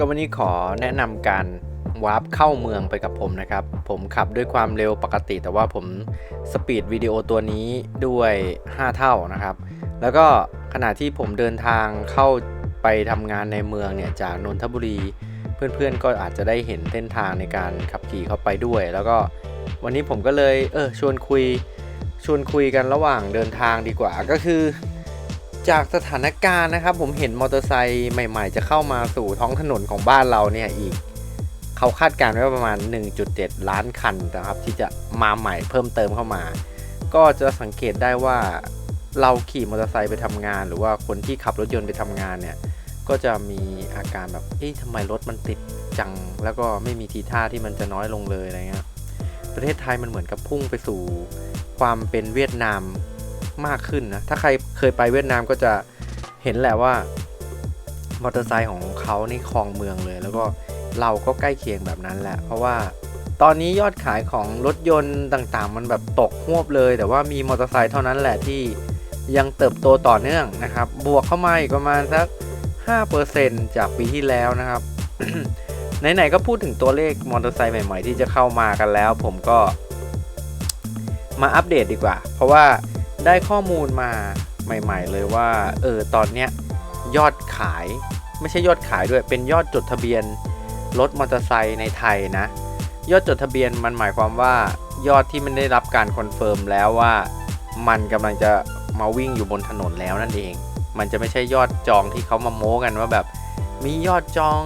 ก็วันนี้ขอแนะนำการวาร์ปเข้าเมืองไปกับผมนะครับ ผมขับด้วยความเร็วปกติ แต่ว่าผมสปีดวิดีโอตัวนี้ด้วย 5 เท่านะครับ แล้วก็ขณะที่ผมเดินทางเข้าไปทำงานในเมืองเนี่ยจากนนทบุรี เพื่อนๆก็อาจจะได้เห็นเส้นทางในการขับขี่เข้าไปด้วย แล้วก็วันนี้ผมก็เลยเออชวนคุยชวนคุยกันระหว่างเดินทางดีกว่าก็คือ จากสถานการณ์นะครับ ผมเห็นมอเตอร์ไซค์ใหม่ ๆ จะเข้ามาสู่ท้องถนนของบ้านเราเนี่ยอีก เขาคาดการณ์ไว้ประมาณ 1.7 ล้านคันนะครับ ที่จะมาใหม่เพิ่มเติมเข้ามา ก็จะสังเกตได้ว่าเราขี่มอเตอร์ไซค์ไปทำงาน หรือว่าคนที่ขับรถยนต์ไปทำงานเนี่ยก็จะมีอาการแบบเอ๊ะทำไมรถมันติดจัง แล้วก็ไม่มีทีท่าที่มันจะน้อยลงเลยอะไรเงี้ยประเทศไทยมันเหมือนกับพุ่งไปสู่ความเป็นเวียดนาม มากขึ้นนะ ถ้าใครเคยไปเวียดนามก็จะเห็นแหละว่ามอเตอร์ไซค์ของเขานี่ครองเมืองเลย แล้วก็เราก็ใกล้เคียงแบบนั้นแหละ เพราะว่าตอนนี้ยอดขายของรถยนต์ต่างๆ มันแบบตกหวบเลย แต่ว่ามีมอเตอร์ไซค์เท่านั้นแหละที่ยังเติบโตต่อเนื่องนะครับ บวกเข้ามาอีกประมาณสัก 5%จากปีที่แล้วนะครับ ไหนๆก็พูดถึงตัวเลขมอเตอร์ไซค์ใหม่ๆ ที่จะเข้ามากันแล้ว ผมก็มาอัปเดตดีกว่า เพราะว่า ได้ข้อมูลมาใหม่ ๆ เลยว่าเออตอนเนี้ยยอดขายไม่ใช่ยอดขายด้วย เป็นยอดจดทะเบียนรถมอเตอร์ไซค์ในไทยนะ ยอดจดทะเบียนมันหมายความว่ายอดที่มันได้รับการคอนเฟิร์มแล้วว่ามันกำลังจะมาวิ่งอยู่บนถนนแล้วนั่นเอง มันจะไม่ใช่ยอดจองที่เขามาโม้กันว่าแบบ มียอดจอง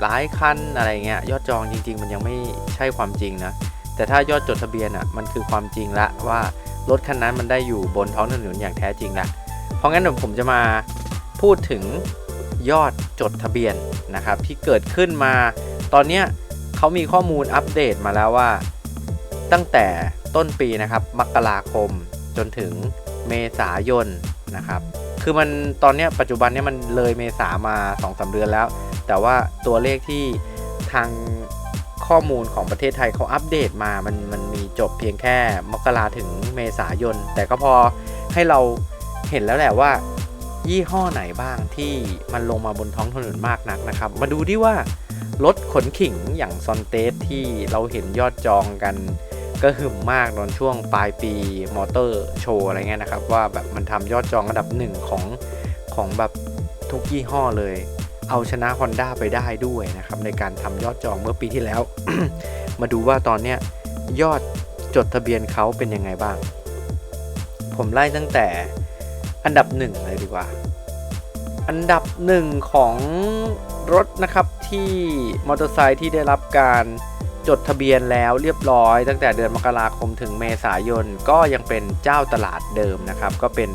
หลายคันอะไรเงี้ยยอดจองจริง ๆ มันยังไม่ใช่ความจริงนะแต่ถ้ายอดจดทะเบียนอะมันคือความจริงละว่า รถคันนั้นมันได้อยู่บนท้องถนนอย่างแท้จริงละเพราะงั้นเดี๋ยวผมจะมาพูดถึงยอดจดทะเบียนนะครับที่เกิดขึ้นมา ตอนนี้เขามีข้อมูลอัปเดตมาแล้วว่า ตั้งแต่ต้นปีนะครับมกราคมจนถึงเมษายนนะครับคือมันตอนนี้ปัจจุบันนี้มันเลยเมษามา2อสเดือนแล้ว แต่ว่าตัวเลขที่ทางข้อมูลของประเทศไทยเขาอัปเดตมามันมัน จบเพียงแค่มกราถึงเมษายน แต่ก็พอให้เราเห็นแล้วแหละว่า ยี่ห้อไหนบ้างที่มันลงมาบนท้องถนนมากนักนะครับ มาดูดิว่ารถขนขิงอย่างซอนเตสที่เราเห็นยอดจองกันก็หึมมากตอนช่วงปลายปีมอเตอร์โชว์อะไรเงี้ยนะครับ ว่าแบบมันทำยอดจองอันดับหนึ่งของของแบบทุกยี่ห้อเลย เอาชนะ Honda ไปได้ด้วยนะครับ ในการทำยอดจองเมื่อปีที่แล้ว มาดูว่าตอนเนี้ยยอด จดทะเบียนเขาเป็นยังไงบ้าง ผมไล่ตั้งแต่อันดับหนึ่งเลยดีกว่า อันดับหนึ่งของรถนะครับที่มอเตอร์ไซค์ที่ได้รับการจดทะเบียนแล้วเรียบร้อย ตั้งแต่เดือนมกราคมถึงเมษายนก็ยังเป็นเจ้าตลาดเดิมนะครับ ก็เป็น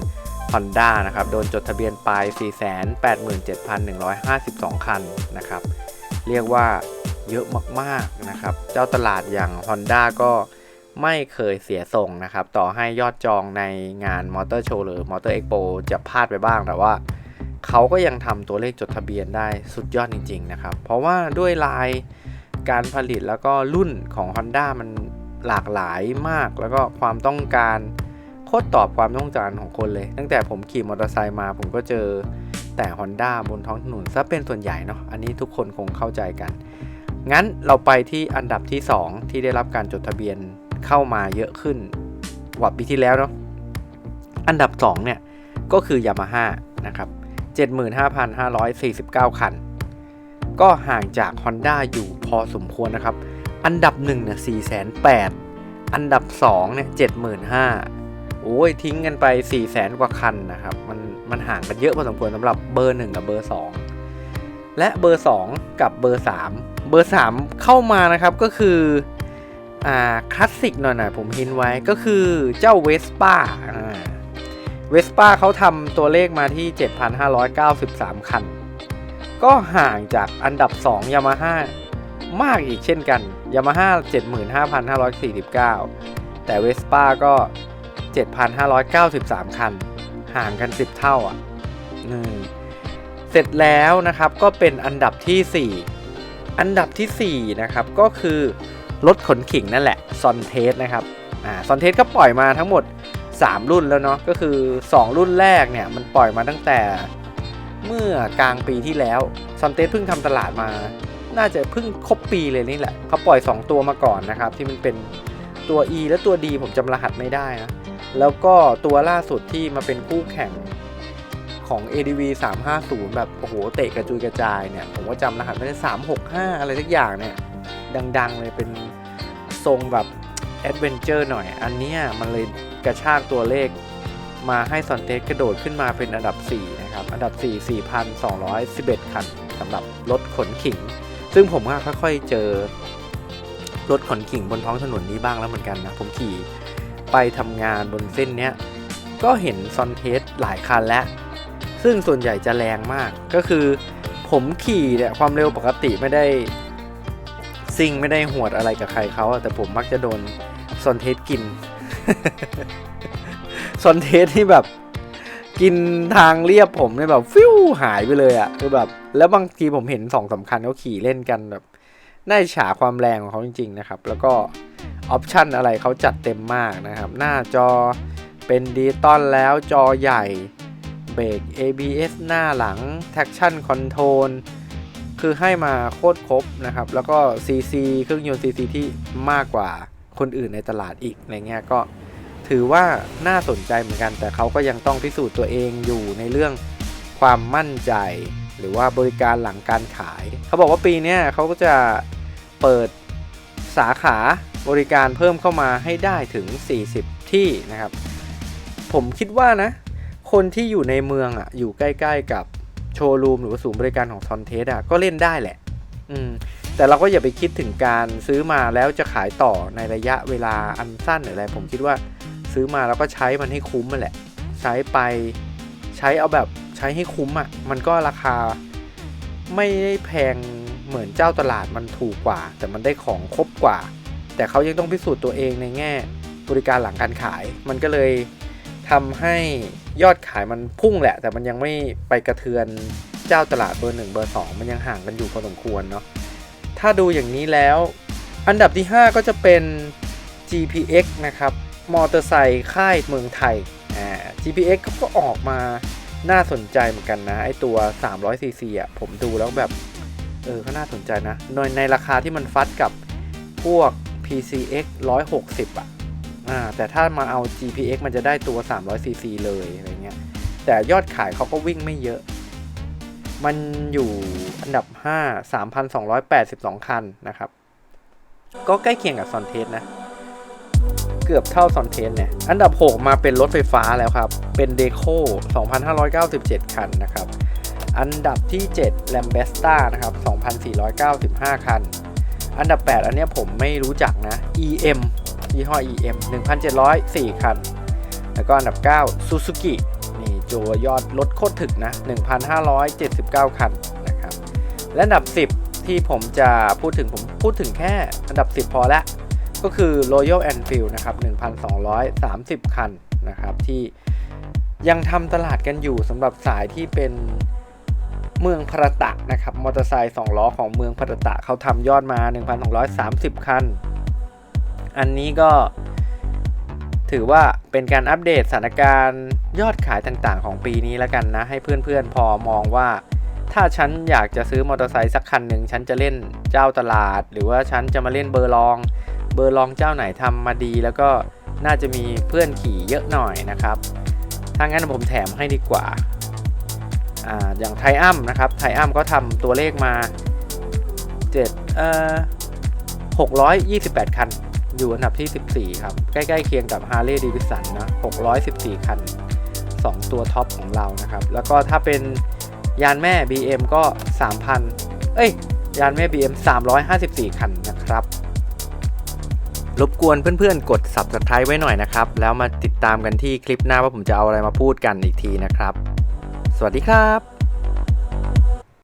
Honda นะครับ โดนจดทะเบียนไป 487,152 คันนะครับ เรียกว่าเยอะมากๆนะครับ เจ้าตลาดอย่าง Honda ก็ ไม่เคยเสียทรงนะครับ ต่อให้ยอดจองในงานมอเตอร์โชว์หรือมอเตอร์เอ็กโปจะพลาดไปบ้างแต่ว่า เขาก็ยังทำตัวเลขจดทะเบียนได้สุดยอดจริง ๆ นะครับ เพราะว่าด้วยลายการผลิตแล้วก็รุ่นของ Honda มันหลากหลายมาก แล้วก็ความต้องการโคตรตอบความต้องการของคนเลย ตั้งแต่ผมขี่มอเตอร์ไซค์มาผมก็เจอแต่ Honda บนท้องถนนซะเป็นส่วนใหญ่เนาะอันนี้ทุกคนคงเข้าใจกัน งั้นเราไปที่อันดับที่ 2 ที่ได้รับการจดทะเบียน เข้ามาเยอะขึ้นกว่าปีที่แล้วเนาะอันดับ 2 เนี่ย ก็คือ Yamaha นะครับ 75,549 คัน ก็ห่างจาก Honda อยู่พอสมควรนะครับ อันดับ1เนี่ย408 อันดับ 2 เนี่ย 75,000 โอ้ย ทิ้งกันไป 400,000 กว่าคันนะครับ มันมันห่างกันเยอะพอสมควรสำหรับเบอร์ 1 กับเบอร์ 2 และเบอร์ 2 กับเบอร์ 3 เบอร์ 3 เข้ามานะครับก็คือ อ่าคลาสสิกหน่อยๆผมหินไว้ก็คือเจ้าเวสป้าเวสป้าเขาทำตัวเลขมาที่ 7,593 คัน ก็ห่างจากอันดับ2 Yamaha มากอีกเช่นกัน Yamaha 75,549 แต่เวสป้าก็ 7,593 คัน ห่างกัน 10 เท่าอะเสร็จแล้วนะครับก็เป็นอันดับที่ 4 อันดับที่ 4 นะครับ ก็คือ รถขนขิงนั่นแหละซอนเทสนะครับอ่าซอนเทสก็ปล่อยมาทั้งหมด 3 รุ่นแล้วเนาะก็คือ 2 รุ่นแรกเนี่ยมันปล่อยมาตั้งแต่เมื่อกลางปีที่แล้วซอนเทสเพิ่งทำตลาดมา น่าจะเพิ่งครบปีเลยนี่แหละเขาปล่อย 2 ตัวมาก่อนนะครับ ที่มันเป็นตัว E และตัว D ผมจำรหัสไม่ได้นะแล้วก็ตัวล่าสุดที่มาเป็นคู่แข่งของ ADV 350 แบบโอ้โหเตะกระจุยกระจายเนี่ย ผมว่าจำรหัสไม่ได้365 อะไรสักอย่างเนี่ย ดัง ๆ เลยเป็น ทรงแบบแอดเวนเจอร์หน่อย อันนี้มันเลยกระชากตัวเลขมาให้ซอนเทสกระโดดขึ้นมาเป็นอันดับ 4 นะครับ อันดับ 4 4,211 คันสำหรับรถขนขิง ซึ่งผมก็ค่อยๆเจอรถขนขิงบนท้องถนนนี้บ้างแล้วเหมือนกันนะ ผมขี่ไปทำงานบนเส้นเนี้ย ก็เห็นซอนเทสหลายคันแล้ว ซึ่งส่วนใหญ่จะแรงมากก็คือผมขี่เนี่ยความเร็วปกติไม่ได้ ซิ่งไม่ได้หวดอะไรกับใครเขาแต่ผมมักจะโดนซอนเทสกินซอนเทสที่แบบ กินทางเรียบผมเนี่ยแบบฟิวหายไปเลยอะคือแบบ แล้วบางทีผมเห็นสองสำคัญเขาขี่เล่นกันแบบน่าอิจฉาความแรงของเขาจริง ๆ นะครับ แล้วก็ออปชันอะไรเขาจัดเต็มมากนะครับ หน้าจอเป็นดิจิตอลแล้วจอใหญ่เบรก ABS หน้าหลัง traction control คือให้มาโคตรครบนะครับ แล้วก็ CC เครื่องยนต์ CC ที่มากกว่าคนอื่นในตลาดอีกอะไรเงี้ยก็ ถือว่าน่าสนใจเหมือนกัน แต่เขาก็ยังต้องพิสูจน์ตัวเองอยู่ในเรื่องความมั่นใจ หรือว่าบริการหลังการขาย เขาบอกว่าปีนี้เขาก็จะเปิดสาขาบริการเพิ่มเข้ามาให้ได้ถึง 40 ที่นะครับ ผมคิดว่านะ คนที่อยู่ในเมืองอะอยู่ใกล้ ๆ กับ โชว์รูมหรือว่าศูนย์บริการของทอนเทสอะก็เล่นได้แหละ อืม แต่เราก็อย่าไปคิดถึงการซื้อมาแล้วจะขายต่อในระยะเวลาอันสั้นหรืออะไร ผมคิดว่าซื้อมาแล้วก็ใช้มันให้คุ้มมาแหละ ใช้ไปใช้เอาแบบใช้ให้คุ้มอะ มันก็ราคาไม่ได้แพงเหมือนเจ้าตลาดมันถูกกว่า แต่มันได้ของครบกว่า แต่เขายังต้องพิสูจน์ตัวเองในแง่บริการหลังการขาย มันก็เลย ทำให้ยอดขายมันพุ่งแหละ แต่มันยังไม่ไปกระเทือนเจ้าตลาดเบอร์ 1 เบอร์ 2 มันยังห่างกันอยู่พอสมควรเนาะถ้าดูอย่างนี้แล้ว อันดับที่ 5 ก็จะเป็น GPX นะครับมอเตอร์ไซค์ค่ายเมืองไทยอ่า GPX เขาก็ออกมาน่าสนใจเหมือนกันนะ ไอตัว 300cc อะผมดูแล้วแบบ เออก็น่าสนใจนะในในราคาที่มันฟัดกับพวก PCX 160 อะ อ่าแต่ถ้ามาเอา GPX มันจะได้ตัว 300cc เลยอะไรเงี้ยแต่ยอดขายเขาก็วิ่งไม่เยอะ มันอยู่อันดับ 5 3,282 คันนะครับ ก็ใกล้เคียงกับซอนเทสนะเกือบเท่าซอนเทสเนี่ย อันดับ 6 มาเป็นรถไฟฟ้าแล้วครับ เป็นเดโค2,597 คันนะครับ อันดับที่7 l a m b e s t a นะครับ 2,495 คัน อันดับ 8 อันเนี้ยผมไม่รู้จักนะ EM ยี่ห้อ EM 1,704 คัน แล้วก็อันดับ 9 Suzuki นี่โจยอดรถโคตรถึกนะ 1,579 คันนะครับ และอันดับ 10 ที่ผมจะพูดถึงผมพูดถึงแค่อันดับ 10 พอละก็คือ Royal Enfield นะครับ 1,230 คันนะครับ ที่ยังทำตลาดกันอยู่สำหรับสายที่เป็นเมืองพระตะนะครับ มอเตอร์ไซค์2ล้อของเมืองพระตะเขาทำยอดมา 1,230 คัน อันนี้ก็ถือว่าเป็นการอัปเดตสถานการณ์ยอดขายต่างๆ ของปีนี้แล้วกันนะ ให้เพื่อนๆพอมองว่า ถ้าฉันอยากจะซื้อมอเตอร์ไซค์สักคันหนึ่งฉันจะเล่นเจ้าตลาด หรือว่าฉันจะมาเล่นเบอร์ลอง เบอร์ลองเจ้าไหนทำมาดี แล้วก็น่าจะมีเพื่อนขี่เยอะหน่อยนะครับถ้างั้นผมแถมให้ดีกว่าอ่าอย่างไทอัมนะครับไทอัมก็ทำตัวเลขมา7เอ่อ628 คัน อยู่อันดับที่ 14 ครับ ใกล้ๆเคียงกับ Harley Davidson นะ 614 คัน 2 ตัวท็อปของเรานะครับ แล้วก็ถ้าเป็นยานแม่ BM ก็ 3,000 เอ้ย ยานแม่ BM 354 คันนะครับรบกวนเพื่อนๆ กด Subscribe ไว้หน่อยนะครับ แล้วมาติดตามกันที่คลิปหน้าว่าผมจะเอาอะไรมาพูดกันอีกทีนะครับ สวัสดีครับ